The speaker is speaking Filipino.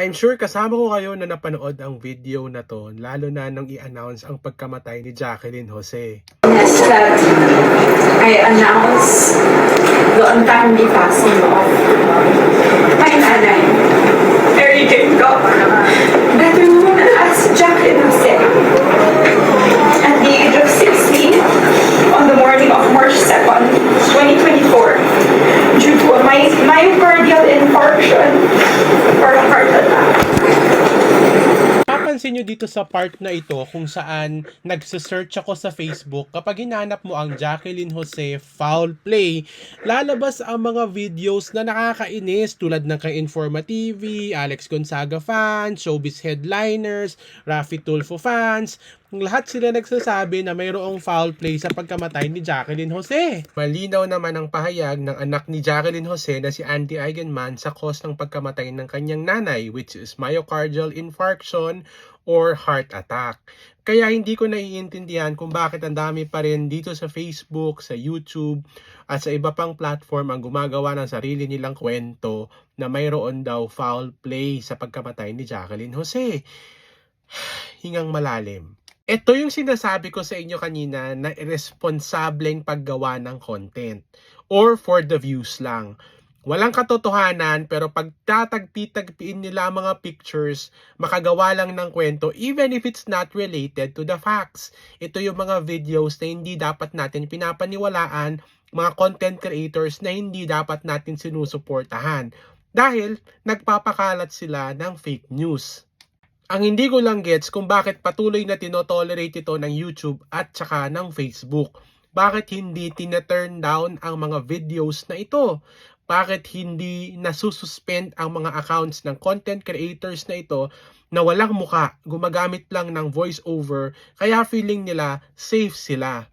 I'm sure kasama ko kayo na napanood ang video na to, lalo na nung i-announce ang pagkamatay ni Jacqueline Jose. That I announce the untimely passing of my nanay, Mary Jane Gok, better known as Jacqueline Jose. At the age of 60, on the morning of March 2nd, 2024, due to a my- myocardial infarction or a heart attack. Papansin nyo dito sa part na ito kung saan nagsisearch ako sa Facebook, kapag hinanap mo ang Jacqueline Jose foul play, lalabas ang mga videos na nakakainis tulad ng kay Informa TV, Alex Gonzaga fans, Showbiz Headliners, Rafi Tulfo fans, lahat sila nagsasabi na mayroong foul play sa pagkamatay ni Jacqueline Jose. Malinaw naman ang pahayag ng anak ni Jacqueline Jose na si Andy Eigenman sa cause ng pagkamatay ng kanyang nanay which is myocardial infarction or heart attack. Kaya hindi ko naiintindihan kung bakit ang dami pa rin dito sa Facebook, sa YouTube, at sa iba pang platform ang gumagawa ng sarili nilang kwento na mayroon daw foul play sa pagkamatay ni Jacqueline Jose. Hingang malalim. Ito yung sinasabi ko sa inyo kanina na irresponsableng paggawa ng content or for the views lang. Walang katotohanan pero pag tatagpi-tagpiin nila mga pictures, makagawa lang ng kwento even if it's not related to the facts. Ito yung mga videos na hindi dapat natin pinapaniwalaan, mga content creators na hindi dapat natin sinusuportahan dahil nagpapakalat sila ng fake news. Ang hindi ko lang gets kung bakit patuloy na tinotolerate ito ng YouTube at saka ng Facebook. Bakit hindi tina-turn down ang mga videos na ito? Bakit hindi nasususpend ang mga accounts ng content creators na ito na walang muka, gumagamit lang ng voice over, kaya feeling nila safe sila.